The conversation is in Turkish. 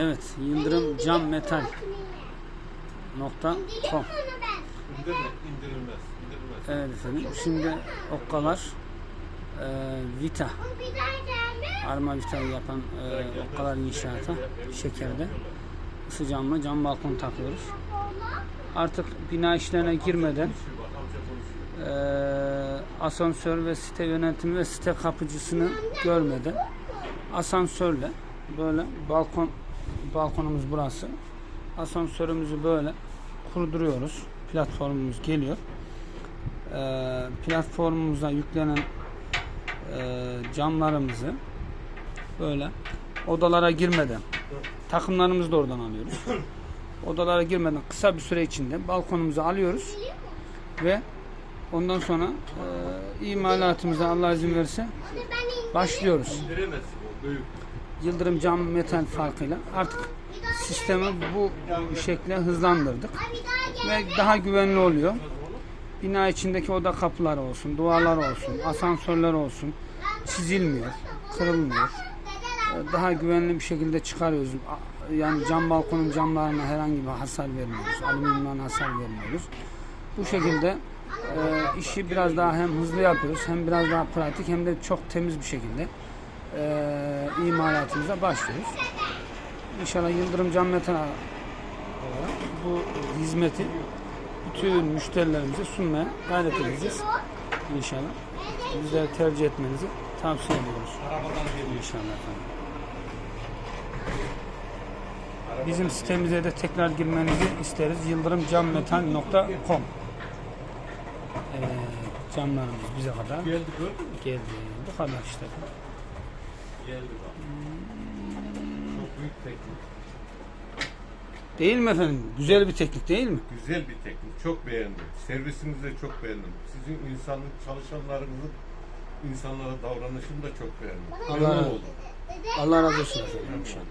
Evet, Yıldırım Cam Metal nokta com. İndirme, indirilmez. İndirilmez. Evet efendim. Şimdi okkalar e, Vita arma Vita'yı yapan e, okkalar inşaata şekerde ısı camlı cam balkon takıyoruz. Artık bina işlerine girmeden e, asansör ve site yönetimi ve site kapıcısını görmeden asansörle böyle balkon balkonumuz burası. Asansörümüzü böyle kurduruyoruz. Platformumuz geliyor. Ee, platformumuza yüklenen e, camlarımızı böyle odalara girmeden takımlarımızı da oradan alıyoruz. Odalara girmeden kısa bir süre içinde balkonumuzu alıyoruz ve ondan sonra e, imalatımıza Allah izin verirse başlıyoruz. Yıldırım cam metal farkıyla artık sistemi bu şekle hızlandırdık ve daha güvenli oluyor. Bina içindeki oda kapıları olsun, duvarlar olsun, asansörler olsun çizilmiyor, kırılmıyor. Ee, Daha güvenli bir şekilde çıkarıyoruz. Yani cam balkonun camlarına herhangi bir hasar vermiyoruz. Alüminyumdan hasar vermiyoruz. Bu şekilde e, işi biraz daha hem hızlı yapıyoruz hem biraz daha pratik hem de çok temiz bir şekilde e, imalatımıza başlıyoruz. İnşallah Yıldırım Cam Metal olarak bu hizmeti bütün müşterilerimize sunmaya gayret edeceğiz. İnşallah. Bizleri tercih etmenizi tavsiye ediyoruz. İnşallah efendim. Bizim sitemize de tekrar girmenizi isteriz. yıldırımcammetal.com Evet, camlarımız bize kadar Geldi geldi. Bu kadar işte. Çok büyük teknik. Değil mi efendim? Güzel bir teknik değil mi? Güzel bir teknik. Çok beğendim. Servisinizi de çok beğendim. Sizin insanlık çalışanlarınızın insanlara davranışını da çok beğendim. Allah. Allah razı olsun efendim. İnşallah.